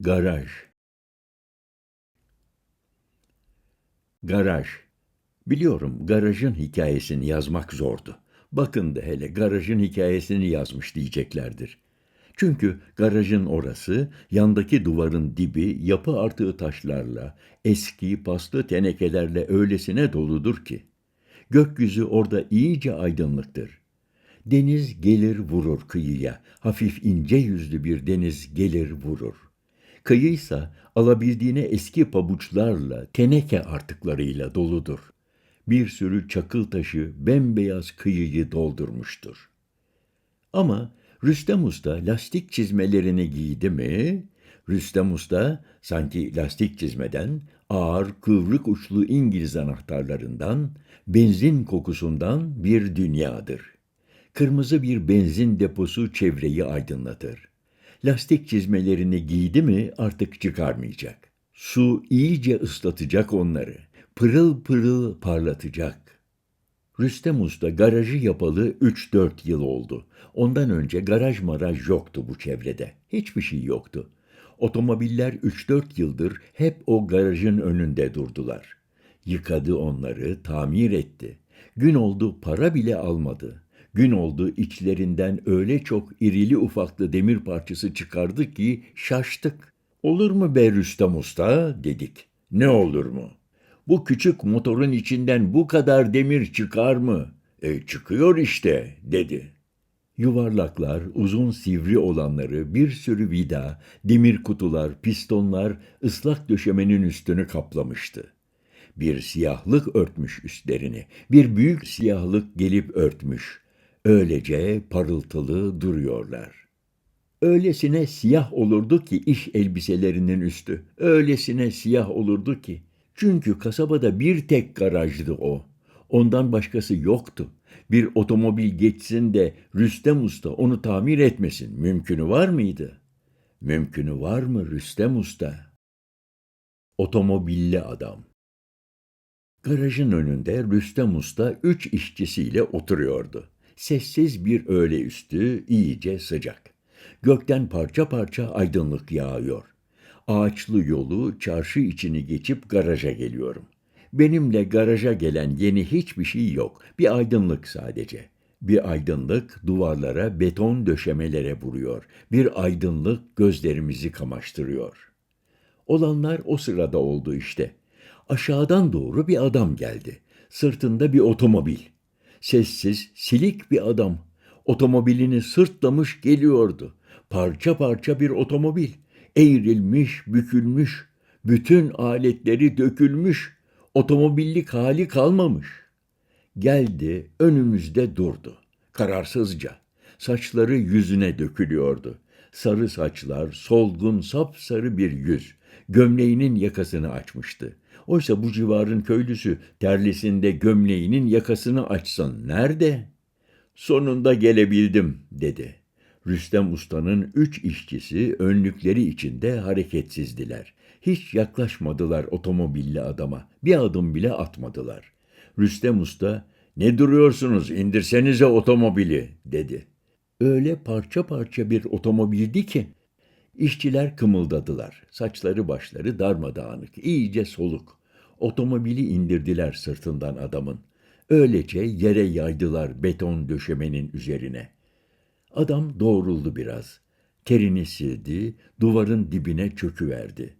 Garaj Garaj Biliyorum garajın hikayesini yazmak zordu. Bakın da hele garajın hikayesini yazmış diyeceklerdir. Çünkü garajın orası, yandaki duvarın dibi yapı artığı taşlarla, eski paslı tenekelerle öylesine doludur ki. Gökyüzü orada iyice aydınlıktır. Deniz gelir vurur kıyıya, hafif ince yüzlü bir deniz gelir vurur. Kıyıysa alabildiğine eski pabuçlarla, teneke artıklarıyla doludur. Bir sürü çakıl taşı bembeyaz kıyıyı doldurmuştur. Ama Rüstem Usta lastik çizmelerini giydi mi? Rüstem Usta sanki lastik çizmeden, ağır kıvrık uçlu İngiliz anahtarlarından, benzin kokusundan bir dünyadır. Kırmızı bir benzin deposu çevreyi aydınlatır. Lastik çizmelerini giydi mi artık çıkarmayacak. Su iyice ıslatacak onları. Pırıl pırıl parlatacak. Rüstem Usta garajı yapalı 3-4 yıl oldu. Ondan önce garaj maraj yoktu bu çevrede. Hiçbir şey yoktu. Otomobiller 3-4 yıldır hep o garajın önünde durdular. Yıkadı onları, tamir etti. Gün oldu para bile almadı. Gün oldu içlerinden öyle çok irili ufaklı demir parçası çıkardı ki şaştık. Olur mu be Rüstem Usta dedik. Ne olur mu? Bu küçük motorun içinden bu kadar demir çıkar mı? E çıkıyor işte dedi. Yuvarlaklar, uzun sivri olanları, bir sürü vida, demir kutular, pistonlar ıslak döşemenin üstünü kaplamıştı. Bir siyahlık örtmüş üstlerini, bir büyük siyahlık gelip örtmüş. Öylece parıltılı duruyorlar. Öylesine siyah olurdu ki iş elbiselerinin üstü. Öylesine siyah olurdu ki. Çünkü kasabada bir tek garajdı o. Ondan başkası yoktu. Bir otomobil geçsin de Rüstem Usta onu tamir etmesin. Mümkünü var mıydı? Mümkünü var mı Rüstem Usta? Otomobilli adam. Garajın önünde Rüstem Usta üç işçisiyle oturuyordu. Sessiz bir öğle üstü, iyice sıcak. Gökten parça parça aydınlık yağıyor. Ağaçlı yolu, çarşı içini geçip garaja geliyorum. Benimle garaja gelen yeni hiçbir şey yok. Bir aydınlık sadece. Bir aydınlık duvarlara, beton döşemelere vuruyor. Bir aydınlık gözlerimizi kamaştırıyor. Olanlar o sırada oldu işte. Aşağıdan doğru bir adam geldi. Sırtında bir otomobil. Sessiz, silik bir adam. Otomobilini sırtlamış geliyordu. Parça parça bir otomobil. Eğrilmiş, bükülmüş. Bütün aletleri dökülmüş. Otomobillik hali kalmamış. Geldi, önümüzde durdu. Kararsızca. Saçları yüzüne dökülüyordu. Sarı saçlar, solgun, sapsarı bir yüz. Gömleğinin yakasını açmıştı. Oysa bu civarın köylüsü terlisinde gömleğinin yakasını açsın. Nerede? Sonunda gelebildim, dedi. Rüstem Usta'nın üç işçisi önlükleri içinde hareketsizdiler. Hiç yaklaşmadılar otomobilli adama. Bir adım bile atmadılar. Rüstem Usta, ne duruyorsunuz indirsenize otomobili, dedi. Öyle parça parça bir otomobildi ki, İşçiler kımıldadılar. Saçları başları darmadağınık, iyice soluk. Otomobili indirdiler sırtından adamın. Öylece yere yaydılar beton döşemenin üzerine. Adam doğruldu biraz. Terini sildi, duvarın dibine çöküverdi.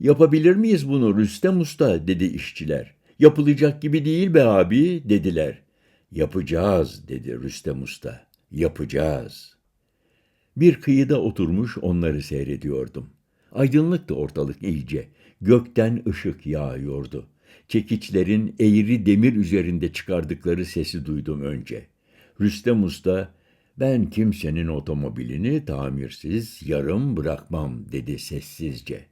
Yapabilir miyiz bunu Rüstem Usta dedi işçiler. Yapılacak gibi değil be abi dediler. Yapacağız dedi Rüstem Usta. Yapacağız. Bir kıyıda oturmuş onları seyrediyordum. Aydınlıktı ortalık iyice. Gökten ışık yağıyordu. Çekiçlerin eğri demir üzerinde çıkardıkları sesi duydum önce. Rüstem Usta, ben kimsenin otomobilini tamirsiz yarım bırakmam dedi sessizce.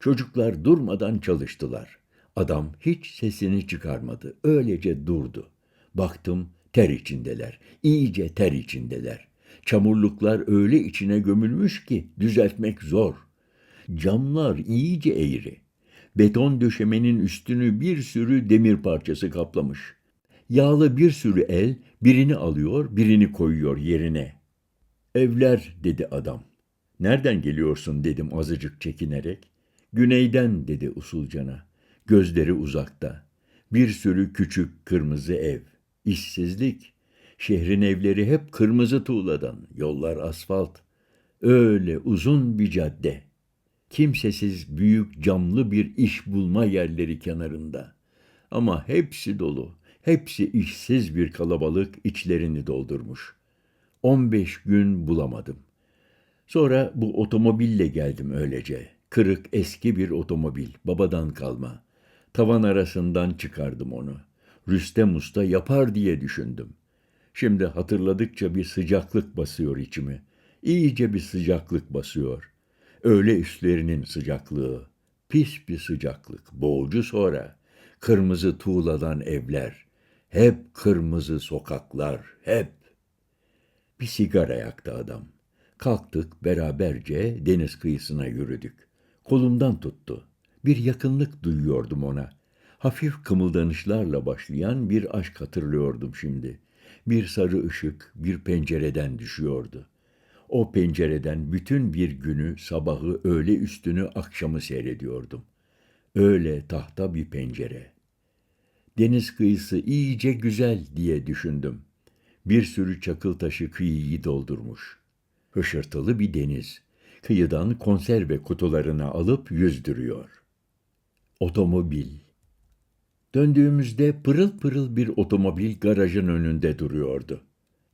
Çocuklar durmadan çalıştılar. Adam hiç sesini çıkarmadı. Öylece durdu. Baktım ter içindeler. İyice ter içindeler. Çamurluklar öyle içine gömülmüş ki düzeltmek zor. Camlar iyice eğri. Beton döşemenin üstünü bir sürü demir parçası kaplamış. Yağlı bir sürü el birini alıyor, birini koyuyor yerine. Evler dedi adam. Nereden geliyorsun dedim azıcık çekinerek. Güneyden dedi usulcana. Gözleri uzakta. Bir sürü küçük kırmızı ev. İşsizlik. Şehrin evleri hep kırmızı tuğladan. Yollar asfalt. Öyle uzun bir cadde. Kimsesiz büyük camlı bir iş bulma yerleri kenarında. Ama hepsi dolu. Hepsi işsiz bir kalabalık içlerini doldurmuş. 15 gün bulamadım. Sonra bu otomobille geldim öylece. Kırık eski bir otomobil, babadan kalma. Tavan arasından çıkardım onu. Rüstem Usta yapar diye düşündüm. Şimdi hatırladıkça bir sıcaklık basıyor içimi. İyice bir sıcaklık basıyor. Öğle üstlerinin sıcaklığı. Pis bir sıcaklık, boğucu sonra. Kırmızı tuğladan evler. Hep kırmızı sokaklar, hep. Bir sigara yaktı adam. Kalktık beraberce deniz kıyısına yürüdük. Kolumdan tuttu. Bir yakınlık duyuyordum ona. Hafif kımıldanışlarla başlayan bir aşk hatırlıyordum şimdi. Bir sarı ışık bir pencereden düşüyordu. O pencereden bütün bir günü, sabahı, öğle üstünü, akşamı seyrediyordum. Öyle tahta bir pencere. Deniz kıyısı iyice güzel diye düşündüm. Bir sürü çakıl taşı kıyıyı doldurmuş. Hışırtılı bir deniz. Kıyıdan konserve kutularına alıp yüzdürüyor. Otomobil. Döndüğümüzde pırıl pırıl bir otomobil garajın önünde duruyordu.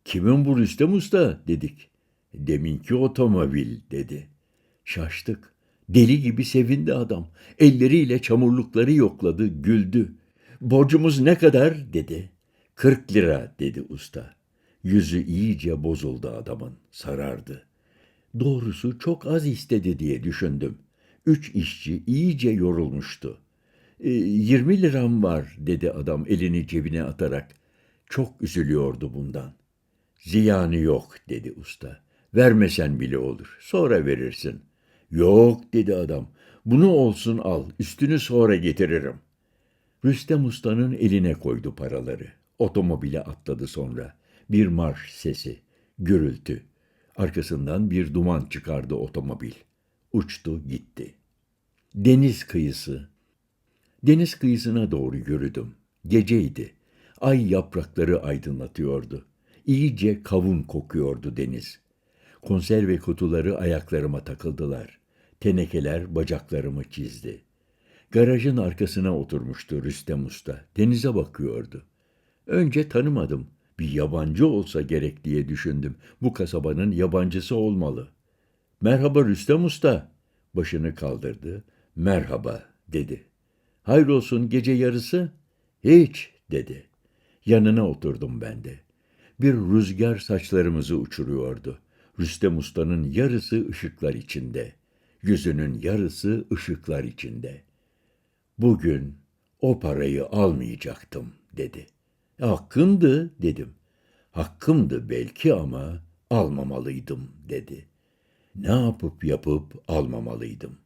Kimin bu Rüstem Usta dedik. Deminki otomobil dedi. Şaştık. Deli gibi sevindi adam. Elleriyle çamurlukları yokladı, güldü. Borcumuz ne kadar dedi. Kırk lira dedi usta. Yüzü iyice bozuldu adamın, sarardı. Doğrusu çok az istedi diye düşündüm. Üç işçi iyice yorulmuştu. E, Yirmi liram var dedi adam elini cebine atarak. Çok üzülüyordu bundan. Ziyanı yok dedi usta. Vermesen bile olur. Sonra verirsin. Yok dedi adam. Bunu olsun al. Üstünü sonra getiririm. Rüstem Usta'nın eline koydu paraları. Otomobile atladı sonra. Bir marş sesi, gürültü. Arkasından bir duman çıkardı otomobil. Uçtu gitti. Deniz kıyısı. Deniz kıyısına doğru yürüdüm. Geceydi. Ay yaprakları aydınlatıyordu. İyice kavun kokuyordu deniz. Konserve kutuları ayaklarıma takıldılar. Tenekeler bacaklarımı çizdi. Garajın arkasına oturmuştu Rüstem Usta. Denize bakıyordu. Önce tanımadım. Bir yabancı olsa gerek diye düşündüm. Bu kasabanın yabancısı olmalı. Merhaba Rüstem Usta. Başını kaldırdı. Merhaba dedi. Hayrolsun gece yarısı? Hiç dedi. Yanına oturdum ben de. Bir rüzgar saçlarımızı uçuruyordu. Rüstem Usta'nın yarısı ışıklar içinde. Yüzünün yarısı ışıklar içinde. Bugün o parayı almayacaktım dedi. Hakkındı dedim. Hakkımdı belki ama almamalıydım dedi. Ne yapıp yapıp almamalıydım.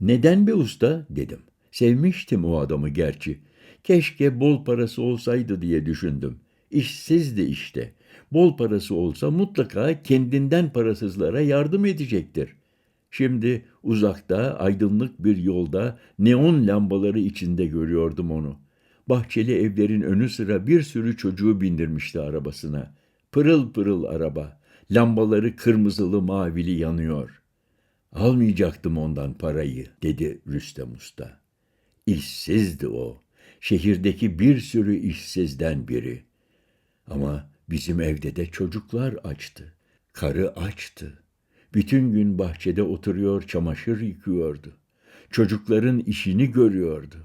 Neden be usta dedim. Sevmiştim o adamı gerçi. Keşke bol parası olsaydı diye düşündüm. İşsizdi işte. Bol parası olsa mutlaka kendinden parasızlara yardım edecektir. Şimdi uzakta aydınlık bir yolda neon lambaları içinde görüyordum onu. Bahçeli evlerin önü sıra bir sürü çocuğu bindirmişti arabasına. Pırıl pırıl araba. Lambaları kırmızılı mavili yanıyor. Almayacaktım ondan parayı dedi Rüstem Usta. İşsizdi o. Şehirdeki bir sürü işsizden biri. Ama bizim evde de çocuklar açtı. Karı açtı. Bütün gün bahçede oturuyor, çamaşır yıkıyordu. Çocukların işini görüyordu.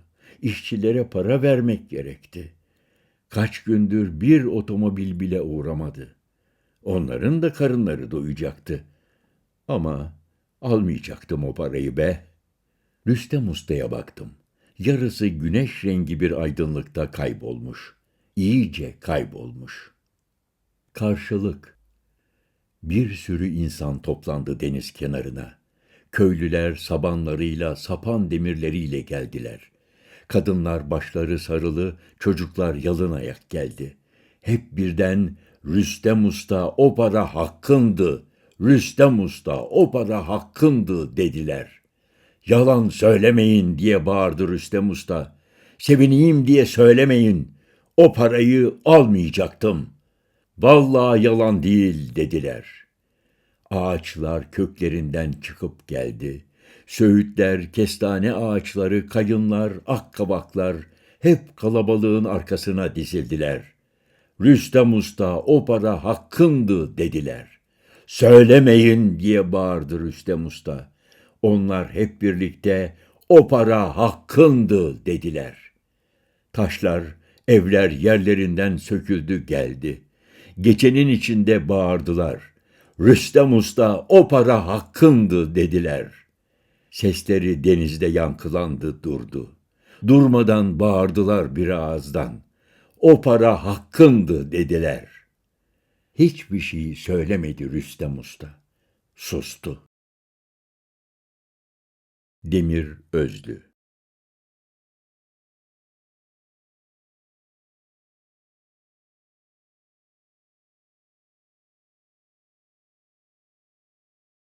İşçilere para vermek gerekti. Kaç gündür bir otomobil bile uğramadı. Onların da karınları doyacaktı. Ama almayacaktım o parayı be. Rüstem Usta'ya baktım. Yarısı güneş rengi bir aydınlıkta kaybolmuş. İyice kaybolmuş. Karşılık. Bir sürü insan toplandı deniz kenarına. Köylüler sabanlarıyla, sapan demirleriyle geldiler. Kadınlar başları sarılı, çocuklar yalın ayak geldi. Hep birden Rüstem Usta o para hakkındı, Rüstem Usta o para hakkındı dediler. Yalan söylemeyin diye bağırdı Rüstem Usta. Sevineyim diye söylemeyin. O parayı almayacaktım. Vallahi yalan değil dediler. Ağaçlar köklerinden çıkıp geldi. Söğütler, kestane ağaçları, kayınlar, akkabaklar hep kalabalığın arkasına dizildiler. Rüstem Usta o para hakkındı dediler. Söylemeyin diye bağırdı Rüstem Usta. Onlar hep birlikte o para hakkındı dediler. Taşlar, evler yerlerinden söküldü geldi. Gecenin içinde bağırdılar. Rüstem Usta o para hakkındı dediler. Sesleri denizde yankılandı durdu. Durmadan bağırdılar bir ağızdan. O para hakkındı dediler. Hiçbir şey söylemedi Rüstem Usta. Sustu. Demir Özlü